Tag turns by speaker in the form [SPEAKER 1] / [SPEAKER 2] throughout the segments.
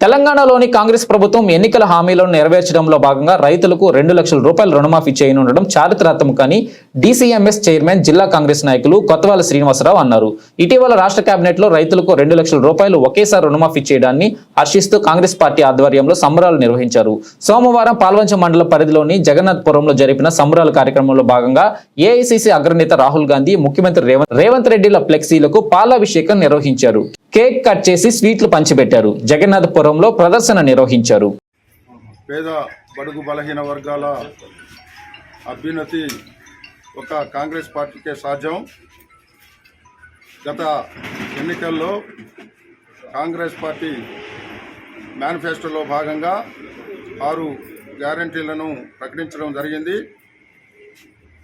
[SPEAKER 1] తెలంగాణలోని కాంగ్రెస్ ప్రభుత్వం ఎన్నికల హామీలను నెరవేర్చడంలో భాగంగా రైతులకు రెండు లక్షల రూపాయల రుణమాఫీ చేయనుండడం చారిత్రాత్మకని డీసీఎంఎస్ చైర్మన్ జిల్లా కాంగ్రెస్ నాయకులు కొత్తవాల శ్రీనివాసరావు అన్నారు. ఇటీవల రాష్ట్ర కేబినెట్లో రైతులకు రెండు లక్షల రూపాయలు ఒకేసారి రుణమాఫీ చేయడాన్ని హర్షిస్తూ కాంగ్రెస్ పార్టీ ఆధ్వర్యంలో సంబరాలు నిర్వహించారు. సోమవారం పాల్వంచ మండల పరిధిలోని జగన్నాథ్పురంలో జరిపిన సంబరాల కార్యక్రమంలో భాగంగా ఏఐసిసి అగ్రనేత రాహుల్ గాంధీ ముఖ్యమంత్రి రేవంత్ రేవంత్ రెడ్డిల ఫ్లెక్సీలకు పాలాభిషేకం నిర్వహించారు. కేక్ కట్ చేసి స్వీట్లు పంచిపెట్టారు. జగన్నాథపురంలో ప్రదర్శన నిర్వహించారు.
[SPEAKER 2] పేద బడుగు బలహీన వర్గాల అభ్యున్నతి ఒక కాంగ్రెస్ పార్టీకే సాధ్యం. గత ఎన్నికల్లో కాంగ్రెస్ పార్టీ మేనిఫెస్టోలో భాగంగా ఆరు గ్యారంటీలను ప్రకటించడం జరిగింది.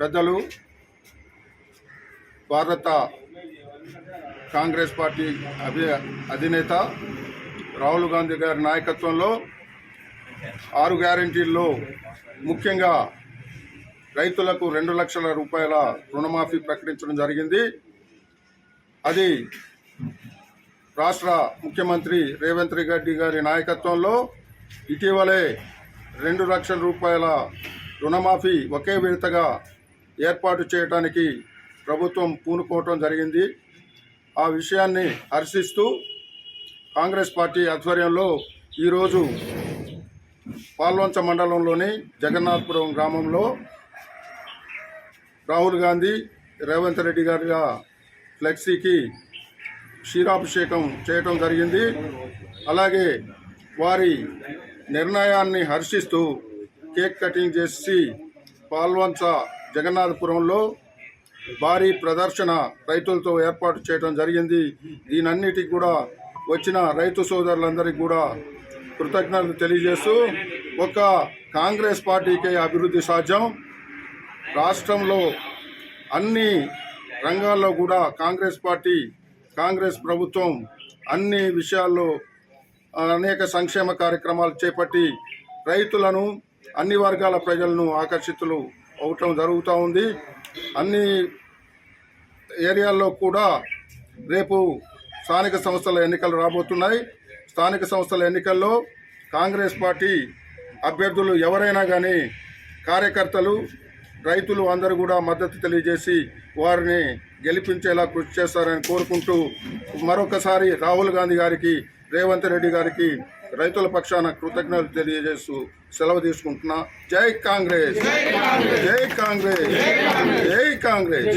[SPEAKER 2] పెద్దలు భారత కాంగ్రెస్ పార్టీ అభి అధినేత రాహుల్ గాంధీ గారి నాయకత్వంలో ఆరు గ్యారంటీల్లో ముఖ్యంగా రైతులకు రెండు లక్షల రూపాయల రుణమాఫీ ప్రకటించడం జరిగింది. అది రాష్ట్ర ముఖ్యమంత్రి రేవంత్ రెడ్డి గారి నాయకత్వంలో ఇటీవలే రెండు లక్షల రూపాయల రుణమాఫీ ఒకే విడతగా ఏర్పాటు చేయడానికి ప్రభుత్వం పూనుకోవటం జరిగింది. ఆ విషయాన్ని హర్షిస్తూ కాంగ్రెస్ పార్టీ ఆధ్వర్యంలో ఈరోజు పాల్వంచ మండలంలోని జగన్నాథపురం గ్రామంలో రాహుల్ గాంధీ రేవంత్ రెడ్డి గారి ఫ్లెక్సీకి క్షీరాభిషేకం చేయటం జరిగింది. అలాగే వారి నిర్ణయాన్ని హర్షిస్తూ కేక్ కటింగ్ చేసి పాల్వంచ జగన్నాథపురంలో భారీ ప్రదర్శన రైతులతో ఏర్పాటు చేయడం జరిగింది. దీనన్నిటికి కూడా వచ్చిన రైతు సోదరులందరికీ కూడా కృతజ్ఞతలు తెలియజేస్తూ ఒక కాంగ్రెస్ పార్టీకే అభివృద్ధి సాధ్యం. రాష్ట్రంలో అన్ని రంగాల్లో కూడా కాంగ్రెస్ పార్టీ కాంగ్రెస్ ప్రభుత్వం అన్ని విషయాల్లో అనేక సంక్షేమ కార్యక్రమాలు చేపట్టి రైతులను అన్ని వర్గాల ప్రజలను ఆకర్షితులు అవటం జరుగుతూ ఉంది. అన్ని ఏరియాల్లో కూడా రేపు స్థానిక సంస్థల ఎన్నికలు రాబోతున్నాయి. స్థానిక సంస్థల ఎన్నికల్లో కాంగ్రెస్ పార్టీ అభ్యర్థులు ఎవరైనా కానీ కార్యకర్తలు రైతులు అందరూ కూడా మద్దతు తెలియజేసి వారిని గెలిపించేలా కృషి చేస్తారని కోరుకుంటూ మరొకసారి రాహుల్ గాంధీ గారికి రేవంత్ రెడ్డి గారికి రైతుల పక్షాన కృతజ్ఞతలు తెలియజేస్తూ సెలవు తీసుకుంటున్నా. జై కాంగ్రెస్! జై కాంగ్రెస్! జై కాంగ్రెస్!